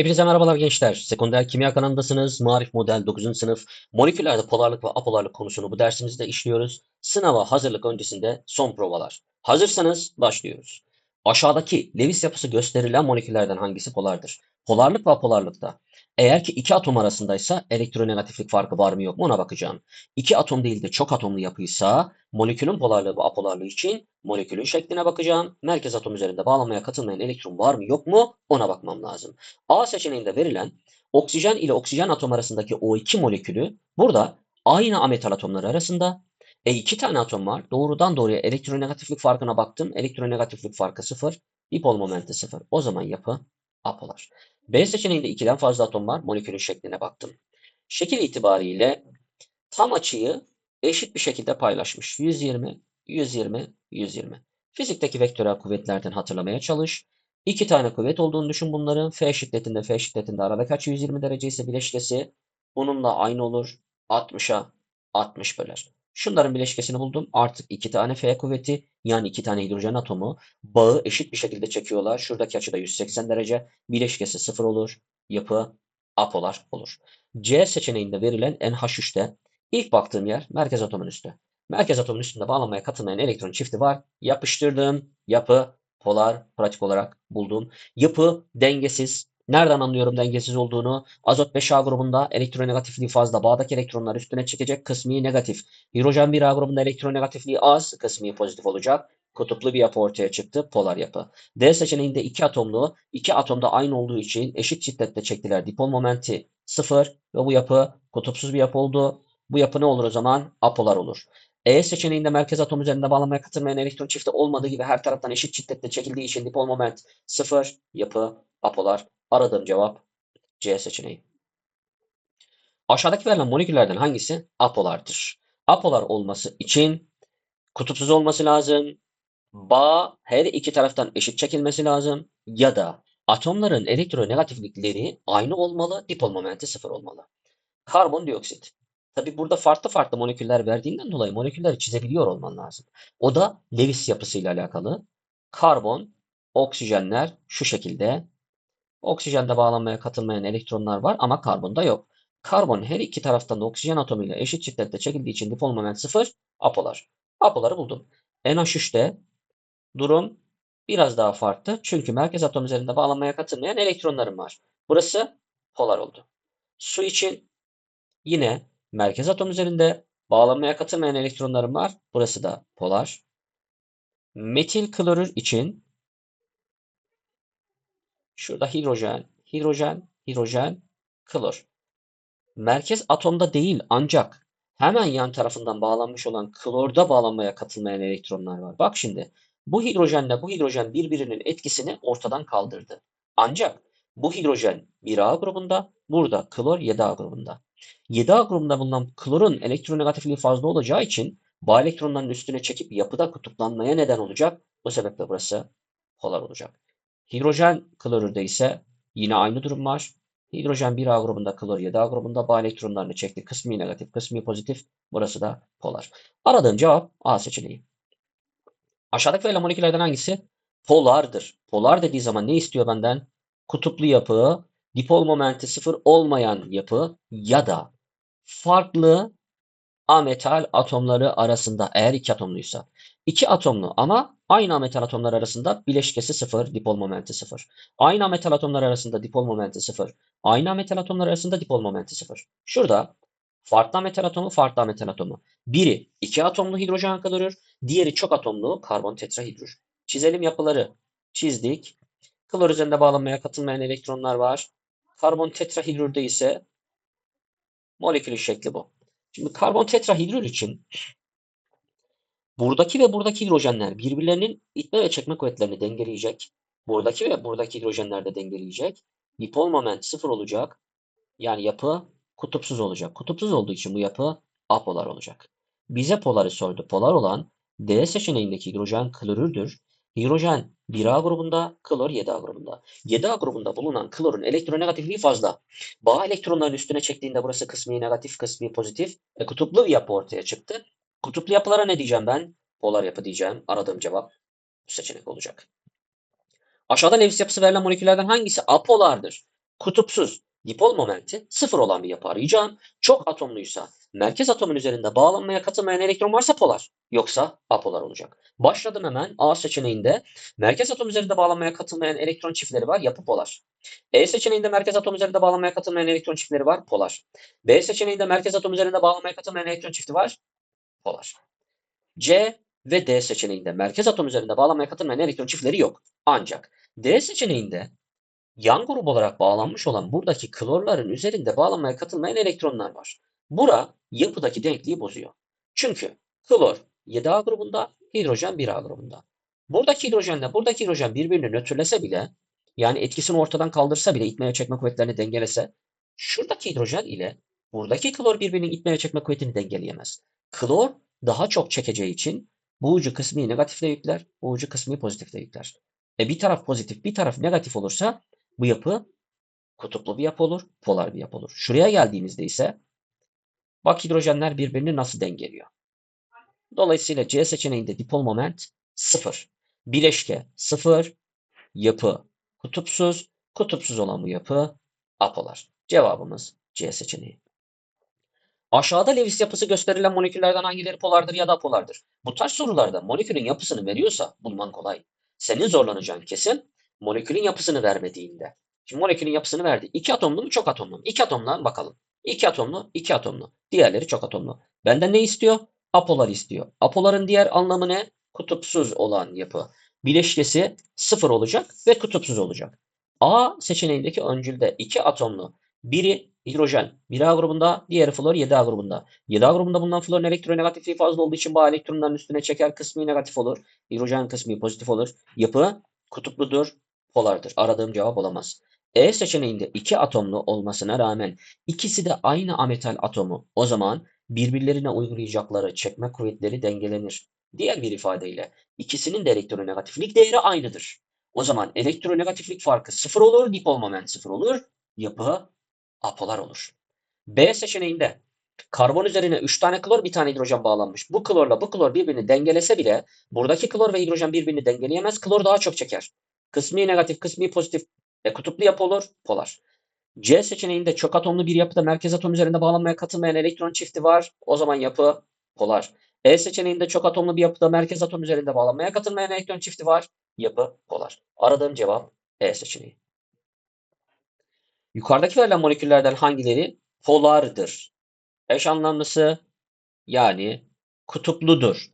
Hepinize merhabalar gençler. Sekonder Kimya kanalındasınız. Marif Model 9. sınıf. Moleküllerde polarlık ve apolarlık konusunu bu dersimizde işliyoruz. Sınava hazırlık öncesinde son provalar. Hazırsanız başlıyoruz. Aşağıdaki Lewis yapısı gösterilen moleküllerden hangisi polardır? Polarlık ve apolarlıkta. Eğer ki iki atom arasındaysa elektronegatiflik farkı var mı yok mu ona bakacağım. İki atom değil de çok atomlu yapıysa molekülün polarlığı ve apolarlığı için molekülün şekline bakacağım. Merkez atom üzerinde bağlamaya katılmayan elektron var mı yok mu ona bakmam lazım. A seçeneğinde verilen oksijen ile oksijen atom arasındaki O2 molekülü burada aynı ametal atomları arasında e iki tane atom var. Doğrudan doğruya elektronegatiflik farkına baktım. Elektronegatiflik farkı sıfır. Dipol momenti sıfır. O zaman yapı apolar. B seçeneğinde ikiden fazla atom var. Molekülün şekline baktım. Şekil itibariyle tam açıyı eşit bir şekilde paylaşmış. 120, 120, 120. Fizikteki vektörel kuvvetlerden hatırlamaya çalış. İki tane kuvvet olduğunu düşün bunların. F şiddetinde F şiddetinde aradaki açı 120 derece ise bileşkesi bununla aynı olur. 60'a 60 böler. Şunların bileşkesini buldum. Artık iki tane F kuvveti yani iki tane hidrojen atomu bağı eşit bir şekilde çekiyorlar. Şuradaki açı da 180 derece. Bileşkesi 0 olur. Yapı apolar olur. C seçeneğinde verilen NH3'te ilk baktığım yer merkez atomun üstü. Merkez atomun üstünde bağlanmaya katılmayan elektron çifti var. Yapıştırdım. Yapı polar pratik olarak buldum. Yapı dengesiz. Nereden anlıyorum dengesiz olduğunu? Azot 5A grubunda elektronegatifliği fazla. Bağdaki elektronlar üstüne çekecek. Kısmi negatif. Hidrojen 1A grubunda elektronegatifliği az. Kısmi pozitif olacak. Kutuplu bir yapı ortaya çıktı. Polar yapı. D seçeneğinde iki atomlu. iki atomda aynı olduğu için eşit şiddette çektiler. Dipol momenti 0 ve bu yapı kutupsuz bir yapı oldu. Bu yapı ne olur o zaman? Apolar olur. E seçeneğinde merkez atom üzerinde bağlamaya katılmayan elektron çifti olmadığı gibi her taraftan eşit şiddette çekildiği için dipol moment 0 yapı apolar. Aradığım cevap C seçeneği. Aşağıdaki verilen moleküllerden hangisi apolardır? Apolar olması için kutupsuz olması lazım. Bağ her iki taraftan eşit çekilmesi lazım. Ya da atomların elektronegatiflikleri aynı olmalı. Dipol momenti sıfır olmalı. Karbondioksit. Tabi burada farklı farklı moleküller verdiğinden dolayı molekülleri çizebiliyor olman lazım. O da Lewis yapısıyla alakalı. Karbon, oksijenler şu şekilde. Oksijende bağlanmaya katılmayan elektronlar var ama karbonda yok. Karbon her iki taraftan da oksijen atomuyla eşit şiddette çekildiği için dipol moment sıfır, apolar. Apoları buldum. NH3'te durum biraz daha farklı. Çünkü merkez atom üzerinde bağlanmaya katılmayan elektronlarım var. Burası polar oldu. Su için yine merkez atom üzerinde bağlanmaya katılmayan elektronlarım var. Burası da polar. Metil klorür için şurada hidrojen, hidrojen, hidrojen, klor. Merkez atomda değil ancak hemen yan tarafından bağlanmış olan klorda bağlanmaya katılmayan elektronlar var. Bak şimdi bu hidrojenle bu hidrojen birbirinin etkisini ortadan kaldırdı. Ancak bu hidrojen 1A grubunda, burada klor 7A grubunda. 7A grubunda bulunan klorun elektronegatifliği fazla olacağı için bağ elektronların üstüne çekip yapıda kutuplanmaya neden olacak. Bu sebeple burası polar olacak. Hidrojen klorürde ise yine aynı durum var. Hidrojen 1A grubunda, klor 7A grubunda bağ elektronlarını çekti. Kısmi negatif, kısmi pozitif. Burası da polar. Aradığım cevap A seçeneği. Aşağıdaki verilen moleküllerden hangisi polardır? Polar dediği zaman ne istiyor benden? Kutuplu yapı, dipol momenti sıfır olmayan yapı ya da farklı ametal atomları arasında eğer iki atomluysa. iki atomlu ama aynı ametal atomlar arasında bileşkesi sıfır, dipol momenti sıfır. Aynı ametal atomlar arasında dipol momenti sıfır. Aynı ametal atomlar arasında dipol momenti sıfır. Şurada farklı ametal atomu, farklı ametal atomu. Biri iki atomlu hidrojen klorür, diğeri çok atomlu karbon tetrahidrür. Çizelim yapıları. Çizdik. Klor üzerinde bağlanmaya katılmayan elektronlar var. Karbon tetrahidrürde ise molekülün şekli bu. Şimdi karbon tetrahidrür için buradaki ve buradaki hidrojenler birbirlerinin itme ve çekme kuvvetlerini dengeleyecek. Buradaki ve buradaki hidrojenler de dengeleyecek. Dipol moment sıfır olacak. Yani yapı kutupsuz olacak. Kutupsuz olduğu için bu yapı apolar olacak. Bize poları sordu. Polar olan D seçeneğindeki hidrojen klorürdür. Hidrojen 1A grubunda, klor 7A grubunda. 7A grubunda bulunan klorun elektronegatifliği fazla. Bağ elektronların üstüne çektiğinde burası kısmi negatif, kısmi pozitif. E, kutuplu bir yapı ortaya çıktı. Kutuplu yapılara ne diyeceğim ben? Polar yapı diyeceğim. Aradığım cevap bu seçenek olacak. Aşağıda Lewis yapısı verilen moleküllerden hangisi apolardır? kutupsuz, dipol momenti sıfır olan bir yapı arayacağım. Çok atomluysa merkez atomun üzerinde bağlanmaya katılmayan elektron varsa polar. Yoksa apolar olacak. Başladım hemen A seçeneğinde merkez atom üzerinde bağlanmaya katılmayan elektron çiftleri var. Yapı polar. E seçeneğinde merkez atom üzerinde bağlanmaya katılmayan elektron çiftleri var. Polar. B seçeneğinde merkez atom üzerinde bağlanmaya katılmayan elektron çifti var. Polar. C ve D seçeneğinde merkez atom üzerinde bağlanmaya katılmayan elektron çiftleri yok. Ancak D seçeneğinde yan grup olarak bağlanmış olan buradaki klorların üzerinde bağlanmaya katılmayan elektronlar var. Bura yapıdaki denkliği bozuyor. Çünkü klor 7A grubunda, hidrojen 1A grubunda. Buradaki hidrojenle buradaki hidrojen birbirini nötrlese bile yani etkisini ortadan kaldırsa bile itme ve çekme kuvvetlerini dengelese şuradaki hidrojen ile buradaki klor birbirinin itme ve çekme kuvvetini dengeleyemez. Klor daha çok çekeceği için bu ucu kısmı negatifle yükler, bu ucu kısmı pozitifle yükler. E bir taraf pozitif, bir taraf negatif olursa bu yapı kutuplu bir yapı olur, polar bir yapı olur. Şuraya geldiğimizde ise bak hidrojenler birbirini nasıl dengeliyor. Dolayısıyla C seçeneğinde dipol moment 0. Bileşke 0. Yapı kutupsuz. Kutupsuz olan bu yapı apolar. Cevabımız C seçeneği. Aşağıda Lewis yapısı gösterilen moleküllerden hangileri polardır ya da apolardır? Bu tarz sorularda molekülün yapısını veriyorsa bulman kolay. Senin zorlanacağın kesin molekülün yapısını vermediğinde. Şimdi molekülün yapısını verdi. İki atomlu mu çok atomlu mu? İki atomdan bakalım. İki atomlu, iki atomlu. Diğerleri çok atomlu. Benden ne istiyor? Apolar istiyor. Apoların diğer anlamı ne? Kutupsuz olan yapı. Bileşkesi sıfır olacak ve kutupsuz olacak. A seçeneğindeki öncülde iki atomlu. Biri hidrojen 1A grubunda, diğeri flor 7A grubunda. 7A grubunda bulunan florun elektronegatifliği fazla olduğu için bu elektronların üstüne çeker kısmı negatif olur. Hidrojen kısmı pozitif olur. Yapı kutupludur, polardır. Aradığım cevap olamaz. E seçeneğinde iki atomlu olmasına rağmen ikisi de aynı ametal atomu. O zaman birbirlerine uygulayacakları çekme kuvvetleri dengelenir. Diğer bir ifadeyle ikisinin de elektronegatiflik değeri aynıdır. O zaman elektronegatiflik farkı sıfır olur, dipol moment sıfır olur. Yapı apolar olur. B seçeneğinde karbon üzerine 3 tane klor bir tane hidrojen bağlanmış. Bu klorla bu klor birbirini dengelese bile buradaki klor ve hidrojen birbirini dengeleyemez. Klor daha çok çeker. Kısmi negatif, kısmi pozitif e, kutuplu yapı olur, polar. C seçeneğinde çok atomlu bir yapıda merkez atom üzerinde bağlanmaya katılmayan elektron çifti var. O zaman yapı polar. E seçeneğinde çok atomlu bir yapıda merkez atom üzerinde bağlanmaya katılmayan elektron çifti var. Yapı polar. Aradığım cevap E seçeneği. Yukarıdaki verilen moleküllerden hangileri polardır? Eş anlamlısı yani kutupludur.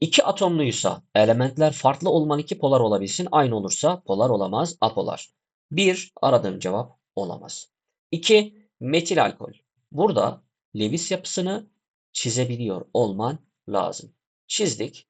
İki atomluysa elementler farklı olmalı ki polar olabilsin. Aynı olursa polar olamaz, apolar. 1. Aradığım cevap olamaz. 2. Metil alkol. Burada Lewis yapısını çizebiliyor olman lazım. Çizdik.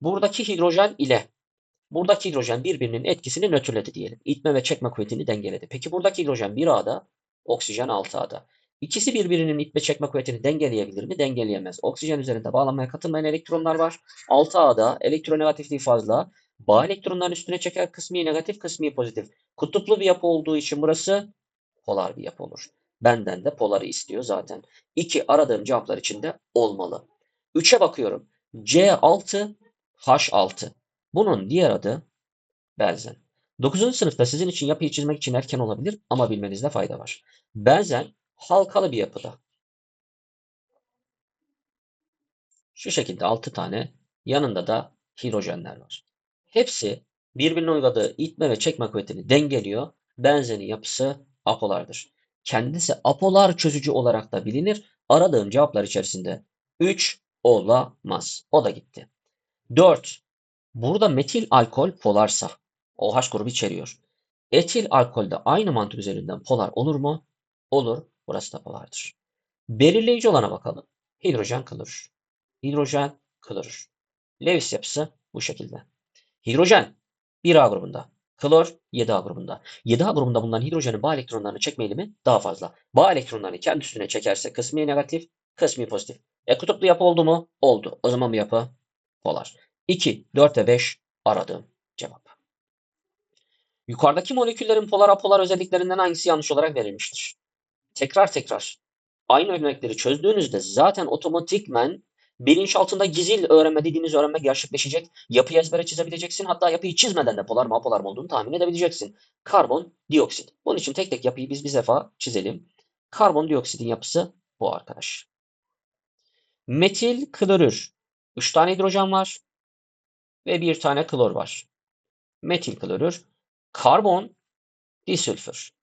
Buradaki hidrojen ile buradaki hidrojen birbirinin etkisini nötrledi diyelim. İtme ve çekme kuvvetini dengeledi. Peki buradaki hidrojen 1A'da, oksijen 6A'da. İkisi birbirinin itme çekme kuvvetini dengeleyebilir mi? Dengeleyemez. Oksijen üzerinde bağlanmaya katılmayan elektronlar var. 6A'da elektronegatifliği fazla. Bağ elektronların üstüne çeker kısmi negatif, kısmi pozitif. Kutuplu bir yapı olduğu için burası polar bir yapı olur. Benden de poları istiyor zaten. 2 aradığım cevaplar içinde olmalı. 3'e bakıyorum. C6, H6. Bunun diğer adı benzen. 9. sınıfta sizin için yapıyı çizmek için erken olabilir ama bilmenizde fayda var. Benzen halkalı bir yapıda. Şu şekilde 6 tane yanında da hidrojenler var. Hepsi birbirine uyguladığı itme ve çekme kuvvetini dengeliyor. Benzenin yapısı apolardır. Kendisi apolar çözücü olarak da bilinir. Aradığım cevaplar içerisinde 3 olamaz. O da gitti. 4. Burada metil alkol polarsa OH grubu içeriyor. Etil alkolde aynı mantık üzerinden polar olur mu? Olur. Burası da polardır. Belirleyici olana bakalım. Hidrojen klorür. Hidrojen klorür. Lewis yapısı bu şekilde. Hidrojen 1A grubunda. Klor 7A grubunda. 7A grubunda bulunan hidrojenin bağ elektronlarını çekme eğilimi daha fazla. Bağ elektronlarını kendi üstüne çekerse kısmi negatif, kısmi pozitif. E kutuplu yapı oldu mu? Oldu. O zaman bu yapı polar. 2, 4 ve 5 aradığım cevap. Yukarıdaki moleküllerin polar apolar özelliklerinden hangisi yanlış olarak verilmiştir? Tekrar tekrar aynı örnekleri çözdüğünüzde zaten otomatikmen Bilinç altında gizil öğrenme dediğiniz öğrenme gerçekleşecek. Yapıyı ezbere çizebileceksin. Hatta yapıyı çizmeden de polar mı apolar mı olduğunu tahmin edebileceksin. Karbon dioksit. Bunun için tek tek yapıyı biz bir defa çizelim. Karbon dioksitin yapısı bu arkadaş. Metil klorür. 3 tane hidrojen var ve bir tane klor var. Metil klorür. Karbon disülfür.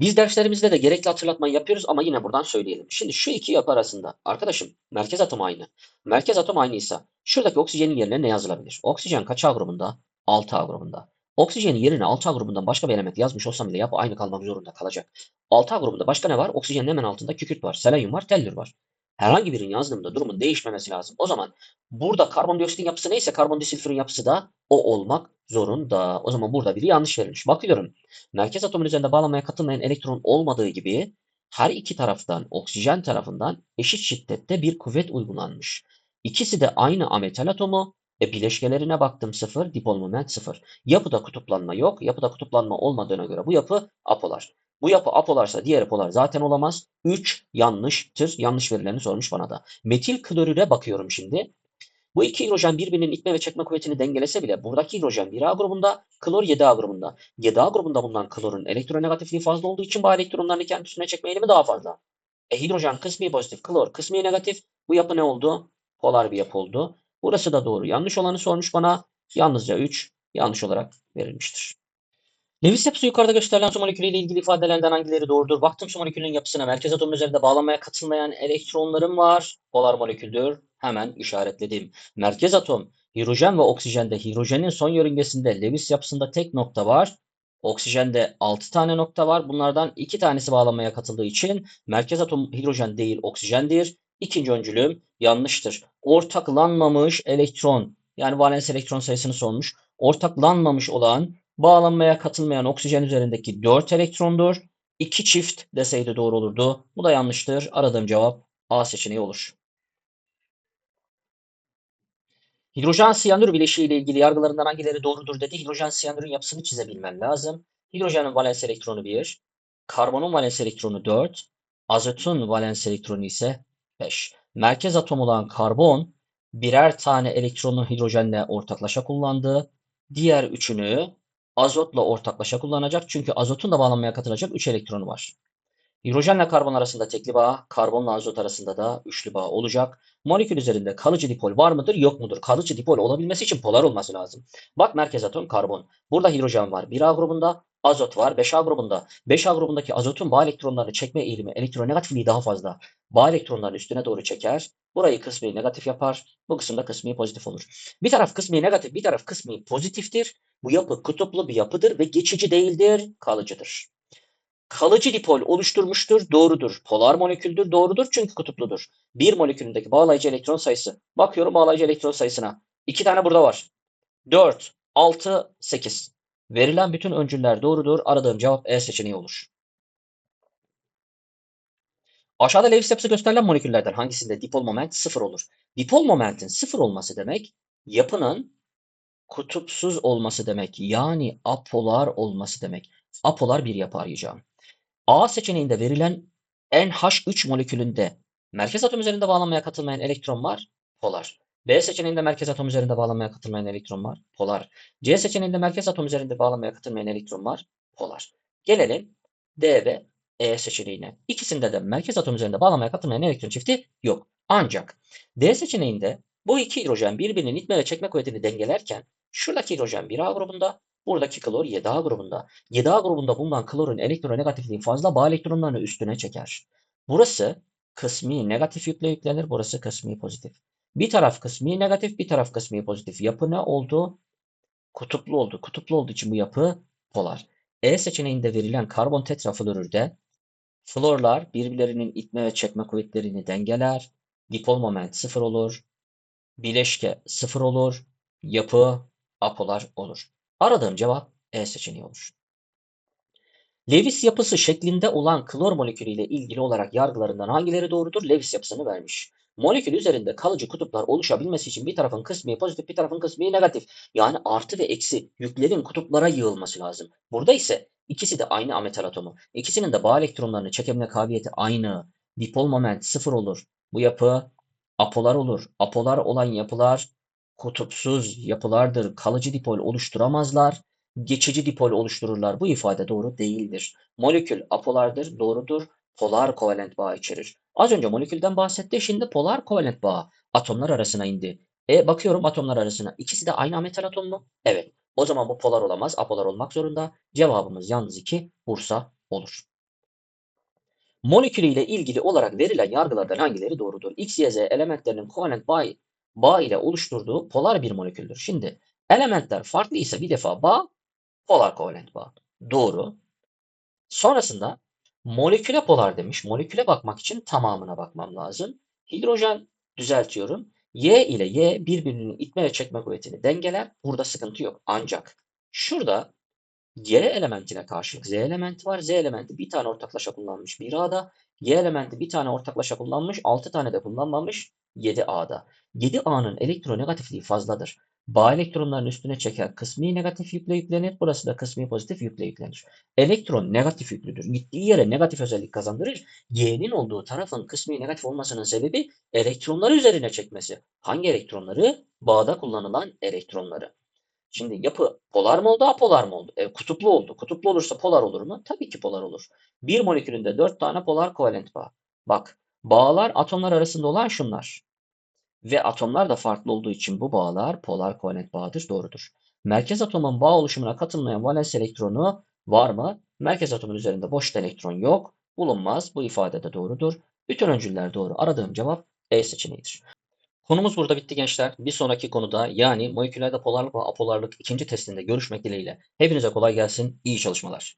Biz derslerimizde de gerekli hatırlatmayı yapıyoruz ama yine buradan söyleyelim. Şimdi şu iki yapı arasında arkadaşım merkez atom aynı. Merkez atom aynıysa şuradaki oksijenin yerine ne yazılabilir? Oksijen kaç A grubunda? 6A grubunda. Oksijenin yerine 6A grubundan başka bir element yazmış olsam bile yapı aynı kalmak zorunda kalacak. 6A grubunda başka ne var? Oksijenin hemen altında kükürt var, selenyum var, tellür var. Herhangi birinin yazdığımda durumun değişmemesi lazım. O zaman burada karbondioksitin yapısı neyse karbondisülfürün yapısı da o olmak zorunda. O zaman burada biri yanlış verilmiş. Bakıyorum. Merkez atomun üzerinde bağlanmaya katılmayan elektron olmadığı gibi her iki taraftan oksijen tarafından eşit şiddette bir kuvvet uygulanmış. İkisi de aynı ametal atomu. E bileşkelerine baktım sıfır, dipol moment sıfır. Yapıda kutuplanma yok. Yapıda kutuplanma olmadığına göre bu yapı apolar. Bu yapı apolarsa diğer polar zaten olamaz. 3 yanlıştır. Yanlış verilerini sormuş bana da. Metil klorüre bakıyorum şimdi. Bu iki hidrojen birbirinin itme ve çekme kuvvetini dengelese bile buradaki hidrojen 1A grubunda, klor 7A grubunda. 7A grubunda bulunan klorun elektronegatifliği fazla olduğu için bu elektronlarını kendi üstüne çekme eğilimi daha fazla. E hidrojen kısmi pozitif, klor kısmi negatif. Bu yapı ne oldu? Polar bir yapı oldu. Burası da doğru. Yanlış olanı sormuş bana. Yalnızca 3 yanlış olarak verilmiştir. Lewis yapısı yukarıda gösterilen su molekülü ile ilgili ifadelerden hangileri doğrudur? Baktım su molekülünün yapısına merkez atomun üzerinde bağlanmaya katılmayan elektronlarım var. Polar moleküldür. Hemen işaretledim. Merkez atom hidrojen ve oksijende hidrojenin son yörüngesinde Lewis yapısında tek nokta var. Oksijende 6 tane nokta var. Bunlardan 2 tanesi bağlanmaya katıldığı için merkez atom hidrojen değil oksijendir. İkinci öncülüm yanlıştır. Ortaklanmamış elektron yani valens elektron sayısını sormuş. Ortaklanmamış olan bağlanmaya katılmayan oksijen üzerindeki 4 elektrondur. 2 çift deseydi doğru olurdu. Bu da yanlıştır. Aradığım cevap A seçeneği olur. Hidrojen siyanür bileşiği ile ilgili yargılarından hangileri doğrudur dedi. Hidrojen siyanürün yapısını çizebilmen lazım. Hidrojenin valens elektronu 1, karbonun valens elektronu 4, azotun valens elektronu ise 5. Merkez atom olan karbon birer tane elektronu hidrojenle ortaklaşa kullandı. Diğer üçünü azotla ortaklaşa kullanacak. Çünkü azotun da bağlanmaya katılacak 3 elektronu var. Hidrojenle karbon arasında tekli bağ, karbonla azot arasında da üçlü bağ olacak. Molekül üzerinde kalıcı dipol var mıdır, yok mudur? Kalıcı dipol olabilmesi için polar olması lazım. Bak merkez atom karbon. Burada hidrojen var 1A grubunda, azot var 5A grubunda. 5A grubundaki azotun bağ elektronlarını çekme eğilimi, elektronegatifliği daha fazla. Bağ elektronlarını üstüne doğru çeker. Burayı kısmi negatif yapar. Bu kısımda kısmi pozitif olur. Bir taraf kısmi negatif, bir taraf kısmi pozitiftir. Bu yapı kutuplu bir yapıdır ve geçici değildir, kalıcıdır. Kalıcı dipol oluşturmuştur, doğrudur. Polar moleküldür, doğrudur çünkü kutupludur. Bir molekülündeki bağlayıcı elektron sayısı. Bakıyorum bağlayıcı elektron sayısına. İki tane burada var. 4, 6, 8. Verilen bütün öncüller doğrudur. Aradığım cevap E seçeneği olur. Aşağıda Lewis yapısı gösterilen moleküllerden hangisinde dipol moment sıfır olur? Dipol momentin sıfır olması demek yapının kutupsuz olması demek. Yani apolar olması demek. Apolar bir yapı arayacağım. A seçeneğinde verilen NH3 molekülünde merkez atom üzerinde bağlanmaya katılmayan elektron var. Polar. B seçeneğinde merkez atom üzerinde bağlanmaya katılmayan elektron var. Polar. C seçeneğinde merkez atom üzerinde bağlanmaya katılmayan elektron var. Polar. Gelelim D ve E seçeneğine. İkisinde de merkez atom üzerinde bağlanmaya katılmayan elektron çifti yok. Ancak D seçeneğinde bu iki hidrojen birbirinin itme ve çekme kuvvetini dengelerken şuradaki hidrojen 1A grubunda, buradaki klor 7A grubunda. 7A grubunda bulunan klorun elektronegatifliği fazla bağ elektronlarını üstüne çeker. Burası kısmi negatif yükle yüklenir, burası kısmi pozitif. Bir taraf kısmi negatif, bir taraf kısmi pozitif. Yapı ne oldu? Kutuplu oldu. Kutuplu olduğu için bu yapı polar. E seçeneğinde verilen karbon tetrafluorürde florlar birbirlerinin itme ve çekme kuvvetlerini dengeler. Dipol moment sıfır olur. Bileşke sıfır olur. Yapı apolar olur. Aradığım cevap E seçeneği olur. Lewis yapısı şeklinde olan klor molekülü ile ilgili olarak yargılarından hangileri doğrudur? Lewis yapısını vermiş. Molekül üzerinde kalıcı kutuplar oluşabilmesi için bir tarafın kısmi pozitif, bir tarafın kısmi negatif. Yani artı ve eksi yüklerin kutuplara yığılması lazım. Burada ise İkisi de aynı ametal atomu. İkisinin de bağ elektronlarını çekebilme kabiliyeti aynı. Dipol moment sıfır olur. Bu yapı apolar olur. Apolar olan yapılar kutupsuz yapılardır. Kalıcı dipol oluşturamazlar. Geçici dipol oluştururlar. Bu ifade doğru değildir. Molekül apolardır, doğrudur. Polar kovalent bağ içerir. Az önce molekülden bahsetti, şimdi polar kovalent bağ atomlar arasına indi. E bakıyorum atomlar arasına. İkisi de aynı ametal atom mu? Evet. O zaman bu polar olamaz, apolar olmak zorunda. Cevabımız yalnız 2, Bursa olur. Molekülü ile ilgili olarak verilen yargılardan hangileri doğrudur? X, Y, Z elementlerinin kovalent bağ, bağ ile oluşturduğu polar bir moleküldür. Şimdi elementler farklı ise bir defa bağ polar kovalent bağ. Doğru. Sonrasında moleküle polar demiş. Moleküle bakmak için tamamına bakmam lazım. Hidrojen düzeltiyorum. Y ile Y birbirini itme ve çekme kuvvetini dengeler. Burada sıkıntı yok. Ancak şurada Y elementine karşılık Z elementi var. Z elementi bir tane ortaklaşa kullanmış 1A'da. Y elementi bir tane ortaklaşa kullanmış. 6 tane de kullanmamış 7A'da. 7A'nın elektronegatifliği fazladır. Bağ elektronların üstüne çeken kısmi negatif yükle yüklenir. Burası da kısmi pozitif yükle yüklenir. Elektron negatif yüklüdür. Gittiği yere negatif özellik kazandırır. Y'nin olduğu tarafın kısmi negatif olmasının sebebi elektronları üzerine çekmesi. Hangi elektronları? Bağda kullanılan elektronları. Şimdi yapı polar mı oldu, apolar mı oldu? E, kutuplu oldu. Kutuplu olursa polar olur mu? Tabii ki polar olur. Bir molekülünde dört tane polar kovalent bağ. Bak, bağlar atomlar arasında olan şunlar. Ve atomlar da farklı olduğu için bu bağlar polar kovalent bağdır, doğrudur. Merkez atomun bağ oluşumuna katılmayan valens elektronu var mı? Merkez atomun üzerinde boş elektron yok. Bulunmaz. Bu ifade de doğrudur. Bütün öncüller doğru. Aradığım cevap E seçeneğidir. Konumuz burada bitti gençler. Bir sonraki konuda yani moleküllerde polarlık ve apolarlık ikinci testinde görüşmek dileğiyle. Hepinize kolay gelsin. İyi çalışmalar.